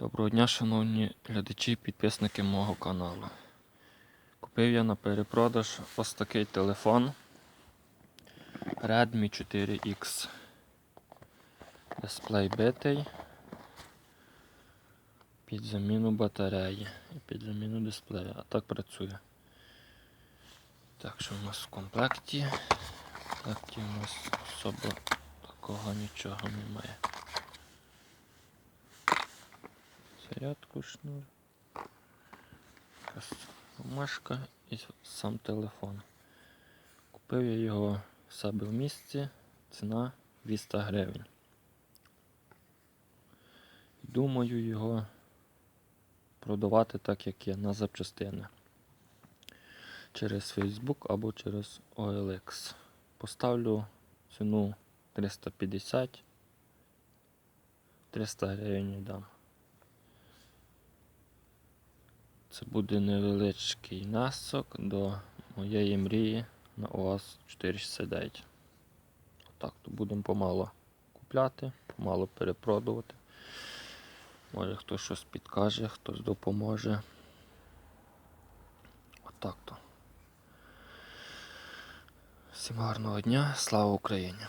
Доброго дня, шановні глядачі і підписники мого каналу. Купив я на перепродаж ось такий телефон Redmi 4X. Дисплей битий. Під заміну батареї і під заміну дисплея. А так працює. Так, що у нас в комплекті? В комплекті у нас особо такого нічого немає. Зарядку шнур. Бумажка і сам телефон. Купив я його в себе в місті, ціна 200 гривень. Думаю його продавати так, як є, на запчастини. Через Facebook або через OLX. Поставлю ціну 350 300 гривень дам. Це буде невеличкий насок до моєї мрії на УАЗ 469. Отак, то будемо помало купляти, помало перепродувати. Може хтось щось підкаже, хтось допоможе. Отак то. Всім гарного дня, слава Україні!